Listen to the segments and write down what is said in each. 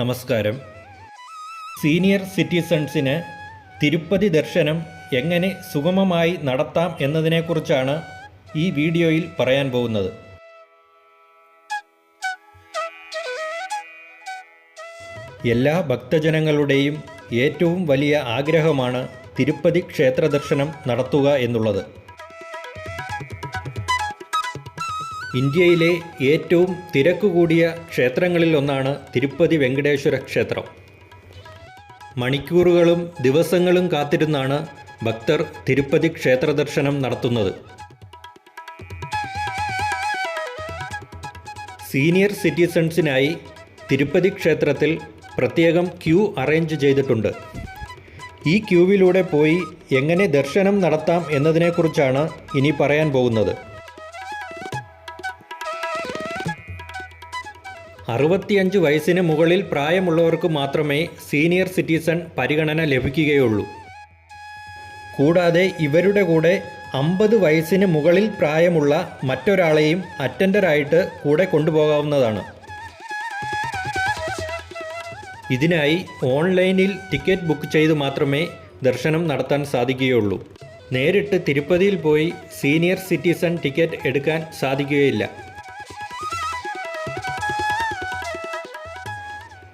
നമസ്കാരം. സീനിയർ സിറ്റിസൺസിന് തിരുപ്പതി ദർശനം എങ്ങനെ സുഗമമായി നടത്താം എന്നതിനെക്കുറിച്ചാണ് ഈ വീഡിയോയിൽ പറയാൻ പോകുന്നത്. എല്ലാ ഭക്തജനങ്ങളുടെയും ഏറ്റവും വലിയ ആഗ്രഹമാണ് തിരുപ്പതി ക്ഷേത്ര ദർശനം നടത്തുക എന്നുള്ളത്. ഇന്ത്യയിലെ ഏറ്റവും തിരക്ക് കൂടിയ ക്ഷേത്രങ്ങളിൽ ഒന്നാണ് തിരുപ്പതി വെങ്കടേശ്വര ക്ഷേത്രം. മണിക്കൂറുകളും ദിവസങ്ങളും കാത്തിരുന്നാണ് ഭക്തർ തിരുപ്പതി ക്ഷേത്ര ദർശനം നടത്തുന്നത്. സീനിയർ സിറ്റിസൺസിനായി തിരുപ്പതി ക്ഷേത്രത്തിൽ പ്രത്യേകം ക്യൂ അറേഞ്ച് ചെയ്തിട്ടുണ്ട്. ഈ ക്യൂവിലൂടെ പോയി എങ്ങനെ ദർശനം നടത്താം എന്നതിനെക്കുറിച്ചാണ് ഇനി പറയാൻ പോകുന്നത്. അറുപത്തിയഞ്ച് വയസ്സിന് മുകളിൽ പ്രായമുള്ളവർക്ക് മാത്രമേ സീനിയർ സിറ്റിസൺ പരിഗണന ലഭിക്കുകയുള്ളൂ. കൂടാതെ ഇവരുടെ കൂടെ അമ്പത് വയസ്സിന് മുകളിൽ പ്രായമുള്ള മറ്റൊരാളെയും അറ്റൻഡറായിട്ട് കൂടെ കൊണ്ടുപോകാവുന്നതാണ്. ഇതിനായി ഓൺലൈനിൽ ടിക്കറ്റ് ബുക്ക് ചെയ്ത് മാത്രമേ ദർശനം നടത്താൻ സാധിക്കുകയുള്ളൂ. നേരിട്ട് തിരുപ്പതിയിൽ പോയി സീനിയർ സിറ്റിസൺ ടിക്കറ്റ് എടുക്കാൻ സാധിക്കുകയില്ല.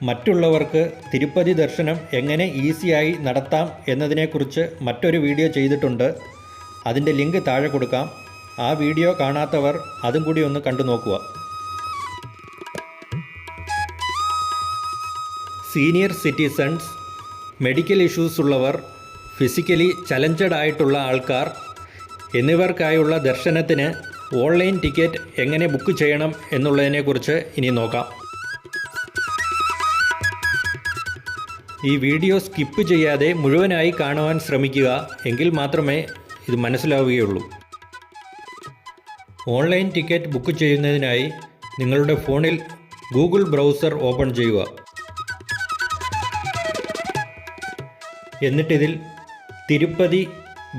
മറ്റുള്ളവർക്ക് തിരുപ്പതി ദർശനം എങ്ങനെ ഈസിയായി നടത്താം എന്നതിനെക്കുറിച്ച് മറ്റൊരു വീഡിയോ ചെയ്തിട്ടുണ്ട്. അതിന്റെ ലിങ്ക് താഴെ കൊടുക്കാം. ആ വീഡിയോ കാണാത്തവർ അതും കൂടി ഒന്ന് കണ്ടു നോക്കുക. സീനിയർ സിറ്റിസൺസ് മെഡിക്കൽ ഇഷ്യൂസ് ഉള്ളവർ ഫിസിക്കലി ചലഞ്ചഡ് ആയിട്ടുള്ള ആൾക്കാർ എന്നിവർക്കായുള്ള ദർശനത്തിന് ഓൺലൈൻ ടിക്കറ്റ് എങ്ങനെ ബുക്ക് ചെയ്യണം എന്നുള്ളതിനെക്കുറിച്ച് ഇനി നോക്കാം. ഈ വീഡിയോ സ്കിപ്പ് ചെയ്യാതെ മുഴുവനായി കാണുവാൻ ശ്രമിക്കുക എങ്കിൽ മാത്രമേ ഇത് മനസ്സിലാവുകയുള്ളൂ. ഓൺലൈൻ ടിക്കറ്റ് ബുക്ക് ചെയ്യുന്നതിനായി നിങ്ങളുടെ ഫോണിൽ ഗൂഗിൾ ബ്രൗസർ ഓപ്പൺ ചെയ്യുക. എന്നിട്ടിതിൽ Tirupati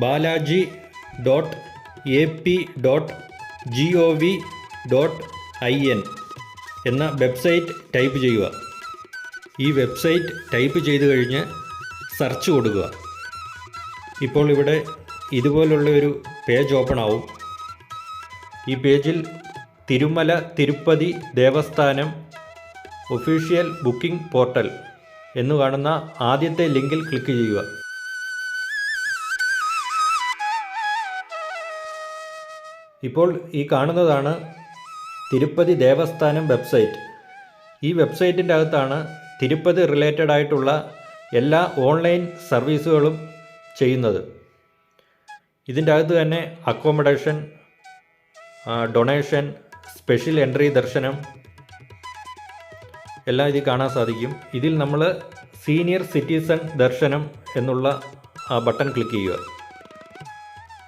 Balaji dot A P dot G O V dot I N എന്ന വെബ്സൈറ്റ് ടൈപ്പ് ചെയ്യുക. ഈ വെബ്സൈറ്റ് ടൈപ്പ് ചെയ്ത് കഴിഞ്ഞ് സെർച്ച് കൊടുക്കുക. ഇപ്പോൾ ഇവിടെ ഇതുപോലുള്ള ഒരു പേജ് ഓപ്പൺ ആവും. ഈ പേജിൽ Tirumala Tirupati Devasthanam official booking portal എന്ന് കാണുന്ന ആദ്യത്തെ ലിങ്കിൽ ക്ലിക്ക് ചെയ്യുക. ഇപ്പോൾ ഈ കാണുന്നതാണ് തിരുപ്പതി ദേവസ്ഥാനം വെബ്സൈറ്റ്. ഈ വെബ്സൈറ്റിന്റെ അകത്താണ് തിരുപ്പതി റിലേറ്റഡ് ആയിട്ടുള്ള എല്ലാ ഓൺലൈൻ സർവീസുകളും ചെയ്യുന്നത്. ഇതിന്റെ അകത്ത് തന്നെ അക്കോമഡേഷൻ ഡൊണേഷൻ സ്പെഷ്യൽ എൻട്രി ദർശനം എല്ലാം ഇതിൽ കാണാൻ സാധിക്കും. ഇതിൽ നമ്മൾ സീനിയർ സിറ്റിസൺ ദർശനം എന്നുള്ള ബട്ടൺ ക്ലിക്ക് ചെയ്യുക.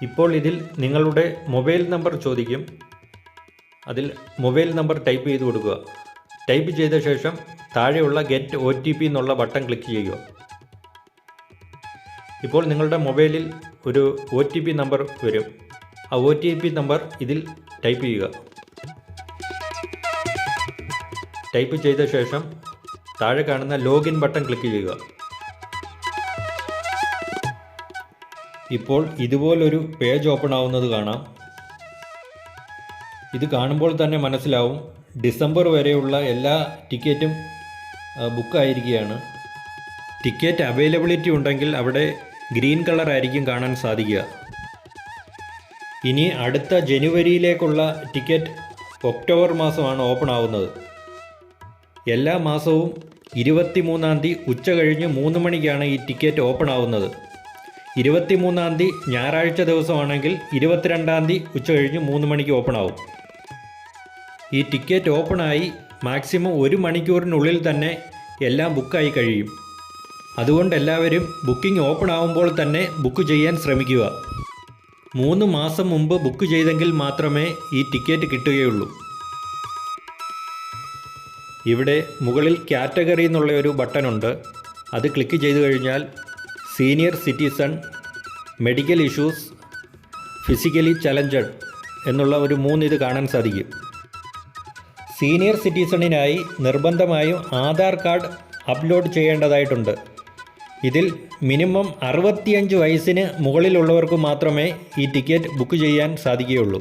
ഇപ്പോൾ ഇതിൽ നിങ്ങളുടെ മൊബൈൽ നമ്പർ ചോദിക്കും. അതിൽ മൊബൈൽ നമ്പർ ടൈപ്പ് ചെയ്ത് കൊടുക്കുക. ടൈപ്പ് ചെയ്ത ശേഷം താഴെയുള്ള ഗെറ്റ് ഒ ടി പി എന്നുള്ള ബട്ടൺ ക്ലിക്ക് ചെയ്യുക. ഇപ്പോൾ നിങ്ങളുടെ മൊബൈലിൽ ഒരു ഒ ടി പി നമ്പർ വരും. ആ ഒ ടി പി നമ്പർ ഇതിൽ ടൈപ്പ് ചെയ്യുക. ടൈപ്പ് ചെയ്ത ശേഷം താഴെ കാണുന്ന ലോഗിൻ ബട്ടൺ ക്ലിക്ക് ചെയ്യുക. ഇപ്പോൾ ഇതുപോലൊരു പേജ് ഓപ്പൺ ആവുന്നത് കാണാം. ഇത് കാണുമ്പോൾ തന്നെ മനസ്സിലാവും ഡിസംബർ വരെയുള്ള എല്ലാ ടിക്കറ്റും ബുക്കായിരിക്കുകയാണ്. ടിക്കറ്റ് അവൈലബിലിറ്റി ഉണ്ടെങ്കിൽ അവിടെ ഗ്രീൻ കളർ ആയിരിക്കും കാണാൻ സാധിക്കുക. ഇനി അടുത്ത ജനുവരിയിലേക്കുള്ള ടിക്കറ്റ് ഒക്ടോബർ മാസമാണ് ഓപ്പൺ ആവുന്നത്. എല്ലാ മാസവും ഇരുപത്തി മൂന്നാം തീയതി ഉച്ച കഴിഞ്ഞ് മൂന്ന് മണിക്കാണ് ഈ ടിക്കറ്റ് ഓപ്പൺ ആവുന്നത്. ഇരുപത്തി മൂന്നാം തീയതി ഞായറാഴ്ച ദിവസമാണെങ്കിൽ ഇരുപത്തിരണ്ടാം തീയതി ഉച്ച കഴിഞ്ഞ് മൂന്ന് മണിക്ക് ഓപ്പൺ ആവും. ഈ ടിക്കറ്റ് ഓപ്പണായി മാക്സിമം ഒരു മണിക്കൂറിനുള്ളിൽ തന്നെ എല്ലാം ബുക്കായി കഴിയും. അതുകൊണ്ട് എല്ലാവരും ബുക്കിംഗ് ഓപ്പൺ ആവുമ്പോൾ തന്നെ ബുക്ക് ചെയ്യാൻ ശ്രമിക്കുക. മൂന്ന് മാസം മുമ്പ് ബുക്ക് ചെയ്തെങ്കിൽ മാത്രമേ ഈ ടിക്കറ്റ് കിട്ടുകയുള്ളൂ. ഇവിടെ മുകളിൽ കാറ്റഗറി എന്നുള്ള ഒരു ബട്ടൺ ഉണ്ട്. അത് ക്ലിക്ക് ചെയ്തു കഴിഞ്ഞാൽ senior citizen medical issues physically challenged എന്നുള്ള ഒരു മൂന്നിത് കാണാൻ സാധിക്കും. സീനിയർ സിറ്റിസണിനായി നിർബന്ധമായും ആധാർ കാർഡ് അപ്ലോഡ് ചെയ്യേണ്ടതായിട്ടുണ്ട്. ഇതിൽ മിനിമം അറുപത്തിയഞ്ച് വയസ്സിന് മുകളിലുള്ളവർക്ക് മാത്രമേ ഈ ടിക്കറ്റ് ബുക്ക് ചെയ്യാൻ സാധിക്കുകയുള്ളൂ.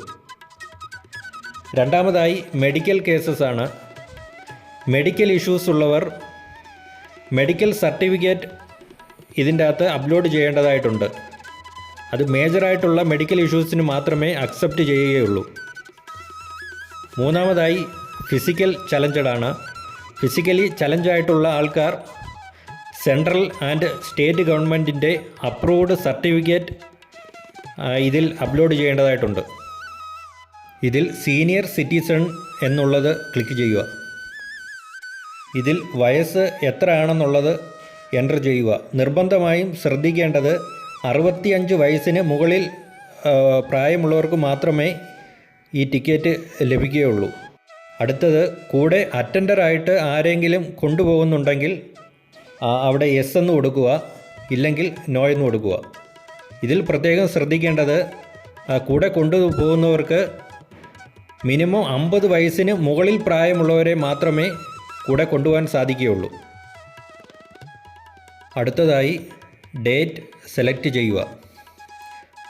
രണ്ടാമതായി മെഡിക്കൽ കേസസ് ആണ് മെഡിക്കൽ ഇഷ്യൂസ് ഉള്ളവർ മെഡിക്കൽ സർട്ടിഫിക്കറ്റ് ഇതിന്റെ അകത്ത് അപ്ലോഡ് ചെയ്യേണ്ടതായിട്ടുണ്ട്. അത് മേജറായിട്ടുള്ള മെഡിക്കൽ ഇഷ്യൂസിന് മാത്രമേ അക്സെപ്റ്റ് ചെയ്യുകയുള്ളൂ. മൂന്നാമതായി ഫിസിക്കൽ ചലഞ്ചഡാണ് ഫിസിക്കലി ചലഞ്ചായിട്ടുള്ള ആൾക്കാർ സെൻട്രൽ ആൻഡ് സ്റ്റേറ്റ് ഗവൺമെന്റിന്റെ അപ്രൂവ്ഡ് സർട്ടിഫിക്കറ്റ് ഇതിൽ അപ്ലോഡ് ചെയ്യേണ്ടതായിട്ടുണ്ട്. ഇതിൽ സീനിയർ സിറ്റിസൺ എന്നുള്ളത് ക്ലിക്ക് ചെയ്യുക. ഇതിൽ വയസ്സ് എത്ര ആണെന്നുള്ളത് എന്റർ ചെയ്യുക. നിർബന്ധമായും ശ്രദ്ധിക്കേണ്ടത് അറുപത്തിയഞ്ച് വയസ്സിന് മുകളിൽ പ്രായമുള്ളവർക്ക് മാത്രമേ ഈ ടിക്കറ്റ് ലഭിക്കുകയുള്ളൂ. അടുത്തത് കൂടെ അറ്റൻഡറായിട്ട് ആരെങ്കിലും കൊണ്ടുപോകുന്നുണ്ടെങ്കിൽ അവിടെ എസ് എന്ന് കൊടുക്കുക ഇല്ലെങ്കിൽ നോ എന്ന് കൊടുക്കുക. ഇതിൽ പ്രത്യേകം ശ്രദ്ധിക്കേണ്ടത് കൂടെ കൊണ്ടുപോകുന്നവർക്ക് മിനിമം അമ്പത് വയസ്സിന് മുകളിൽ പ്രായമുള്ളവരെ മാത്രമേ കൂടെ കൊണ്ടുപോകാൻ സാധിക്കുകയുള്ളൂ. അടുത്തതായി ഡേറ്റ് സെലക്ട് ചെയ്യുക.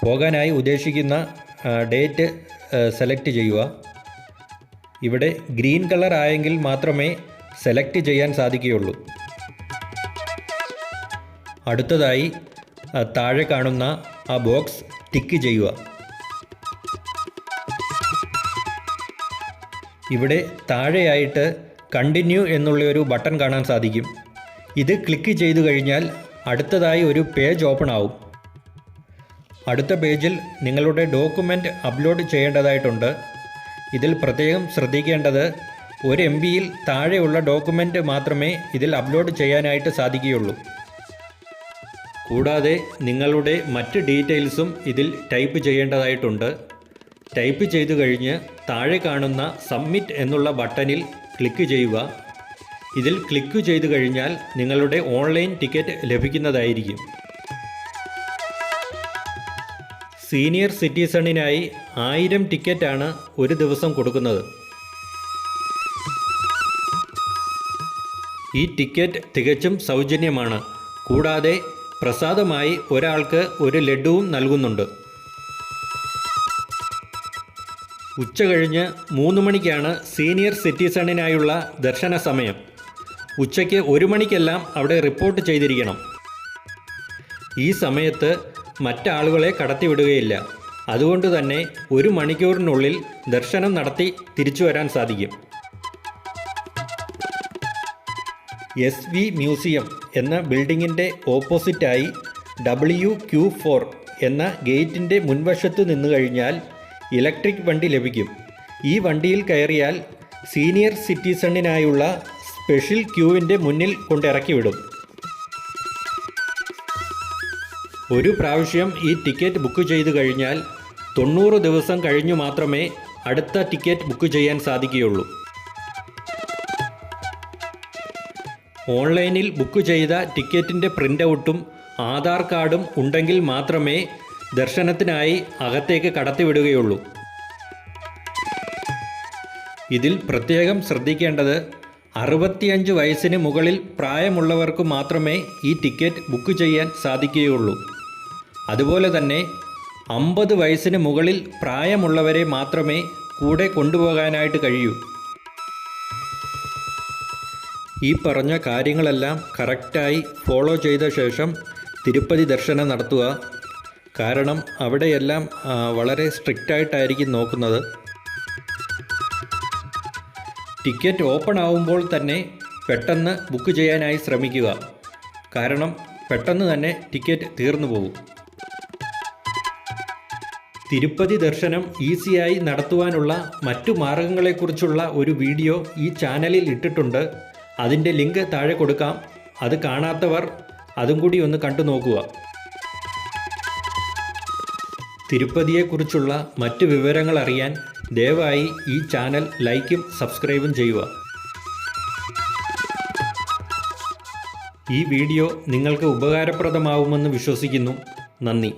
പോകാനായി ഉദ്ദേശിക്കുന്ന ഡേറ്റ് സെലക്ട് ചെയ്യുക. ഇവിടെ ഗ്രീൻ കളർ ആയെങ്കിൽ മാത്രമേ സെലക്ട് ചെയ്യാൻ സാധിക്കുകയുള്ളൂ. അടുത്തതായി താഴെ കാണുന്ന ആ ബോക്സ് ടിക്ക് ചെയ്യുക. ഇവിടെ താഴെയായിട്ട് കണ്ടിന്യൂ എന്നുള്ള ഒരു ബട്ടൺ കാണാൻ സാധിക്കും. ഇത് ക്ലിക്ക് ചെയ്തു കഴിഞ്ഞാൽ അടുത്തതായി ഒരു പേജ് ഓപ്പൺ ആവും. അടുത്ത പേജിൽ നിങ്ങളുടെ ഡോക്യുമെന്റ് അപ്ലോഡ് ചെയ്യേണ്ടതായിട്ടുണ്ട്. ഇതിൽ പ്രത്യേകം ശ്രദ്ധിക്കേണ്ടത് ഒരു എം ബിയിൽ താഴെയുള്ള ഡോക്യുമെന്റ് മാത്രമേ ഇതിൽ അപ്ലോഡ് ചെയ്യാനായിട്ട് സാധിക്കുകയുള്ളൂ. കൂടാതെ നിങ്ങളുടെ മറ്റ് ഡീറ്റെയിൽസും ഇതിൽ ടൈപ്പ് ചെയ്യേണ്ടതായിട്ടുണ്ട്. ടൈപ്പ് ചെയ്തു കഴിഞ്ഞ് താഴെ കാണുന്ന സബ്മിറ്റ് എന്നുള്ള ബട്ടണിൽ ക്ലിക്ക് ചെയ്യുക. ഇതിൽ ക്ലിക്ക് ചെയ്തു കഴിഞ്ഞാൽ നിങ്ങളുടെ ഓൺലൈൻ ടിക്കറ്റ് ലഭിക്കുന്നതായിരിക്കും. സീനിയർ സിറ്റിസണിനായി ആയിരം ടിക്കറ്റാണ് ഒരു ദിവസം കൊടുക്കുന്നത്. ഈ ടിക്കറ്റ് തികച്ചും സൗജന്യമാണ്. കൂടാതെ പ്രസാദമായി ഒരാൾക്ക് ഒരു ലഡുവും നൽകുന്നുണ്ട്. ഉച്ച കഴിഞ്ഞ് മൂന്ന് മണിക്കാണ് സീനിയർ സിറ്റിസണിനായുള്ള ദർശന സമയം. ഉച്ചയ്ക്ക് ഒരു മണിക്കെല്ലാം അവിടെ റിപ്പോർട്ട് ചെയ്തിരിക്കണം. ഈ സമയത്ത് മറ്റാളുകളെ കടത്തിവിടുകയില്ല. അതുകൊണ്ട് തന്നെ ഒരു മണിക്കൂറിനുള്ളിൽ ദർശനം നടത്തി തിരിച്ചു വരാൻ സാധിക്കും. എസ് വി മ്യൂസിയം എന്ന ബിൽഡിങ്ങിന്റെ ഓപ്പോസിറ്റായി ഡബ്ല്യു ക്യു ഫോർ എന്ന ഗേറ്റിന്റെ മുൻവശത്ത് നിന്ന് കഴിഞ്ഞാൽ ഇലക്ട്രിക് വണ്ടി ലഭിക്കും. ഈ വണ്ടിയിൽ കയറിയാൽ സീനിയർ സിറ്റിസണിനായുള്ള സ്പെഷ്യൽ ക്യൂവിന്റെ മുന്നിൽ കൊണ്ടിറക്കി ഒരു പ്രാവശ്യം ഈ ടിക്കറ്റ് ബുക്ക് ചെയ്തു കഴിഞ്ഞാൽ തൊണ്ണൂറ് ദിവസം കഴിഞ്ഞു മാത്രമേ അടുത്ത ടിക്കറ്റ് ബുക്ക് ചെയ്യാൻ സാധിക്കുകയുള്ളൂ. ഓൺലൈനിൽ ബുക്ക് ചെയ്ത ടിക്കറ്റിന്റെ പ്രിന്റ് ഔട്ടും ആധാർ കാർഡും ഉണ്ടെങ്കിൽ മാത്രമേ ദർശനത്തിനായി അകത്തേക്ക് കടത്തിവിടുകയുള്ളൂ. ഇതിൽ പ്രത്യേകം ശ്രദ്ധിക്കേണ്ടത് അറുപത്തിയഞ്ച് വയസ്സിന് മുകളിൽ പ്രായമുള്ളവർക്ക് മാത്രമേ ഈ ടിക്കറ്റ് ബുക്ക് ചെയ്യാൻ സാധിക്കുകയുള്ളൂ. അതുപോലെ തന്നെ അമ്പത് വയസ്സിന് മുകളിൽ പ്രായമുള്ളവരെ മാത്രമേ കൂടെ കൊണ്ടുപോകാനായിട്ട് കഴിയൂ. ഈ പറഞ്ഞ കാര്യങ്ങളെല്ലാം കറക്റ്റായി ഫോളോ ചെയ്ത ശേഷം തിരുപ്പതി ദർശനം നടത്തുക. കാരണം അവിടെയെല്ലാം വളരെ സ്ട്രിക്റ്റായിട്ടായിരിക്കും നോക്കുന്നത്. ടിക്കറ്റ് ഓപ്പൺ ആവുമ്പോൾ തന്നെ പെട്ടെന്ന് ബുക്ക് ചെയ്യാനായി ശ്രമിക്കുക. കാരണം പെട്ടെന്ന് തന്നെ ടിക്കറ്റ് തീർന്നു പോകും. തിരുപ്പതി ദർശനം ഈസിയായി നടത്തുവാനുള്ള മറ്റു മാർഗങ്ങളെക്കുറിച്ചുള്ള ഒരു വീഡിയോ ഈ ചാനലിൽ ഇട്ടിട്ടുണ്ട്. അതിന്റെ ലിങ്ക് താഴെ കൊടുക്കാം. അത് കാണാത്തവർ അതും കൂടി ഒന്ന് കണ്ടു നോക്കുക. തിരുപ്പതിയെക്കുറിച്ചുള്ള മറ്റ് വിവരങ്ങൾ അറിയാൻ ദയവായി ഈ ചാനൽ ലൈക്കും സബ്സ്ക്രൈബും ചെയ്യുക. ഈ വീഡിയോ നിങ്ങൾക്ക് ഉപകാരപ്രദമാവുമെന്ന് വിശ്വസിക്കുന്നു. നന്ദി.